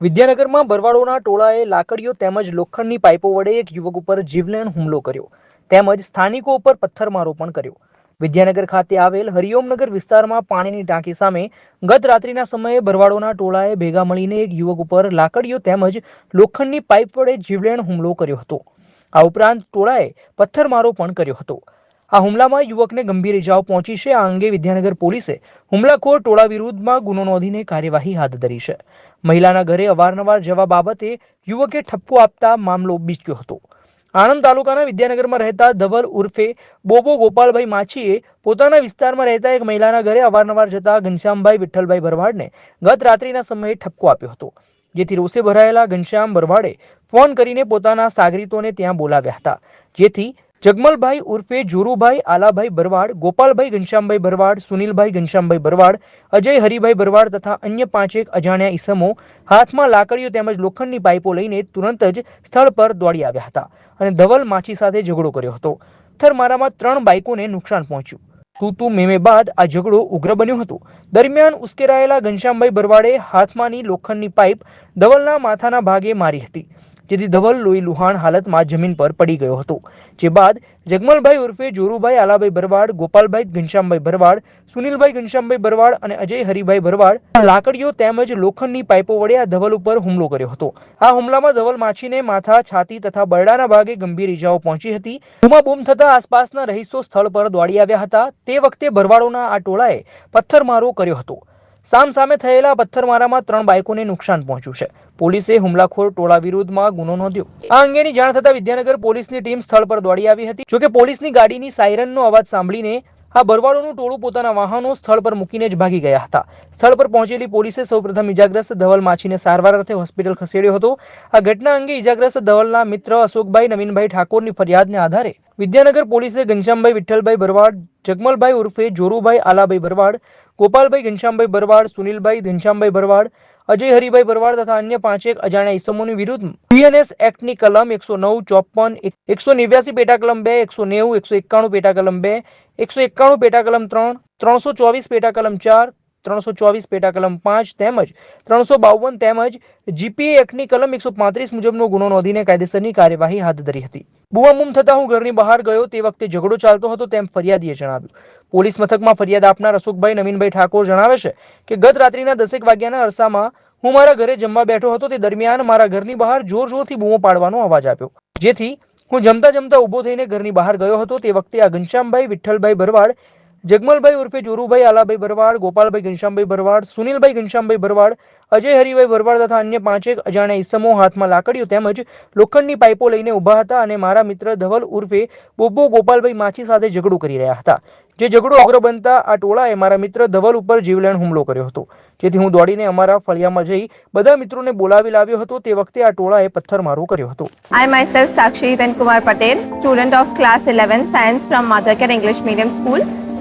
વિદ્યાનગરમાં બરવાડોના ટોળાએ લાકડીઓ તેમજ લોખંડની પાઇપો વડે એક યુવક ઉપર જીવલેણ હુમલો કર્યો. તેમજ સ્થાનિકો ઉપર પથ્થરમારો પણ કર્યો. વિદ્યાનગર ખાતે આવેલ હરિઓમનગર વિસ્તારમાં પાણીની ટાંકી સામે ગત રાત્રિના સમયે ભરવાડોના ટોળાએ ભેગા મળીને એક યુવક ઉપર લાકડીઓ તેમજ લોખંડની પાઇપ વડે જીવલેણ હુમલો કર્યો હતો. આ ઉપરાંત ટોળાએ પથ્થરમારો પણ કર્યો હતો. આ હુમલામાં યુવકને ગંભીર ઇજાઓ પહોંચી છે. આ અંગે વિદ્યાનગર પોલીસે હુમલાખોર ટોળા વિરુદ્ધમાં ગુનો નોંધીને કાર્યવાહી હાથ ધરી છે. મહિલાના ઘરે અવારનવાર જવા બાબતે યુવકે ઠપકો આપતા મામલો બીચક્યો હતો. આણંદ તાલુકાના વિદ્યાનગરમાં રહેતા ધવલ ઉર્ફે બોબો ગોપાલભાઈ માછીએ પોતાના વિસ્તારમાં રહેતા એક મહિલાના ઘરે અવારનવાર જતા ઘનશ્યામભાઈ વિઠ્ઠલભાઈ ભરવાડને ગત રાત્રિના સમયે ઠપકો આપ્યો હતો, જેથી રોષે ભરાયેલા ઘનશ્યામ ભરવાડે ફોન કરીને પોતાના સાગરીતોને ત્યાં બોલાવ્યા હતા, જેથી જગમલભાઈ ઉર્ફે જોરુભાઈ આલાભાઈ ભરવાડ ગોપાલભાઈ ઘનશ્યામભાઈ ભરવાડ સુનિલભાઈ ઘનશ્યામભાઈ ભરવાડ અજય હરિભાઈ ભરવાડ તથા અન્ય પાંચેક અજાણ્યા ઈસમો હાથમાં લાકડીઓ તેમજ લોખંડની પાઇપો લઈને તુરંત જ સ્થળ પર દોડી આવ્યા હતા અને ધવલ માછી સાથે ઝઘડો કર્યો હતો. પથ્થરમારામાં ત્રણ બાઇકોને નુકસાન પહોંચ્યું. તું તું મેમે બાદ આ ઝઘડો ઉગ્ર બન્યો હતો. દરમિયાન ઉશ્કેરાયેલા ઘનશ્યામભાઈ ભરવાડે હાથમાંની લોખંડની પાઇપ ધવલના માથાના ભાગે મારી હતી. જેથી ધવલ લોહી લુહાણ હાલતમાં જમીન પર પડી ગયો હતો. જે બાદ જગમલભાઈ ઉર્ફે જોરુભાઈ આલાભાઈ ભરવાડ, ગોપાલભાઈ ઘનશ્યામભાઈ ભરવાડ, સુનિલભાઈ ઘનશ્યામભાઈ ભરવાડ અને અજય હરિભાઈ ભરવાડ લાકડીઓ તેમજ લોખંડની પાઇપો વડે આ ધવલ ઉપર હુમલો કર્યો હતો. આ હુમલામાં ધવલ માછીને માથા, છાતી તથા બરડાના ભાગે ગંભીર ઇજાઓ પહોંચી હતી. બૂમાબૂમ થતા આસપાસના રહીશો સ્થળ પર દોડી આવ્યા હતા. તે વખતે ભરવાડોના આ ટોળાએ પથ્થરમારો કર્યો હતો. સામ સામે થયેલા પથ્થરમારામાં ત્રણ બાઇકોને નુકસાન પહોંચ્યું છે. પોલીસે હુમલાખોર ટોળા વિરુદ્ધમાં ગુનો નોંધ્યો. આ અંગેની જાણ થતા વિદ્યાનગર પોલીસની ટીમ સ્થળ પર દોડી આવી હતી. જોકે પોલીસની ગાડીની સાયરનનો અવાજ સાંભળીને આ બરવાડોનું ટોળું પોતાના વાહનો સ્થળ પર મૂકીને જ ભાગી ગયા હતા. સ્થળ પર પહોંચેલી પોલીસે સૌપ્રથમ ઇજાગ્રસ્ત ધવલ માછીને સારવાર અર્થે હોસ્પિટલ ખસેડ્યો હતો. આ ઘટના અંગે ઇજાગ્રસ્ત ધવલના મિત્ર અશોકભાઈ, નવીનભાઈ ઠાકોરની ફરિયાદને આધારે વિદ્યાનગર પોલીસે ઘનશ્યામભાઈ વિઠ્ઠલભાઈ ભરવાડ જગમલભાઈ ઉર્ફે જોરુભાઈ આલાભાઈ ભરવાડ ગોપાલભાઈ, ઘનશ્યામભાઈ ભરવાડ, સુનિલભાઈ, ઘનશ્યામભાઈ ભરવાડ અજય હરિભાઈ ભરવાડ તથા અન્ય પાંચેક અજાણ્યા ઇસમોની વિરુદ્ધ પીએનએસ એક્ટની કલમ એકસો નવ, ચોપન એકસો નેવ્યાસી પેટા કલમ બે, એકસો નેવું, એકસો એકાણું પેટા કલમ બે, એકસો એકાણું પેટા કલમ ત્રણ, ત્રણસો ચોવીસ પેટા કલમ ચાર ત્રણસો ચોવીસ પેટા કલમ પાંચ તેમજ ત્રણસો બાવન તેમજ જીપીએ એક્ટની કલમ એકસો પાંત્રીસ મુજબનો ગુનો નોંધીને કાયદેસરની કાર્યવાહી હાથ ધરી હતી. બુવામુમ થતા હું ઘરની બહાર ગયો તે વખતે ઝઘડો ચાલતો હતો તેમ ફરિયાદીએ જણાવ્યું. પોલીસ મથકમાં ફરિયાદ આપનાર અશોકભાઈ નવીનભાઈ ઠાકોર જણાવે છે કે ગત રાત્રિના દસેક વાગ્યાના અરસામાં હું મારા ઘરે જમવા બેઠો હતો તે દરમિયાન મારા ઘરની બહાર જોર જોરથી બૂમો પાડવાનો અવાજ આપ્યો. જેથી હું જમતા જમતા ઊભો થઈને ઘરની બહાર ગયો હતો તે વખતે આ ઘનશ્યામભાઈ વિઠ્ઠલભાઈ ભરવાડ જગમલભાઈ ઉર્ફે, જોરુભાઈ આલાભાઈ ભરવાડ, ગોપાલભાઈ ઘનશ્યામભાઈ ભરવાડ, સુનિલભાઈ ઘનશ્યામભાઈ ભરવાડ અજય હરિભાઈ ભરવાડ તથા અન્ય પાંચેક અજાણ્યા ઈસમો હાથમાં લાકડીઓ તેમજ લોખંડની પાઇપો લઈને ઊભા હતા અને મારા મિત્ર ધવલ ઉર્ફે બોબો ગોપાલભાઈ માછી સાથે ઝઘડો કરી રહ્યા હતા. જે ઝઘડો અગ્ર બનતા આ ટોળાએ મારા મિત્ર ધવલ ઉપર જીવલેણ હુમલો કર્યો હતો. જેથી હું દોડીને અમારા ફળિયામાં જઈ બધા મિત્રોને બોલાવી લાવ્યો હતો. તે વખતે આ ટોળાએ પથ્થરમારો કર્યો હતો. I myself self Then Kumar Patel student of class 11 science from Mothercare English medium School.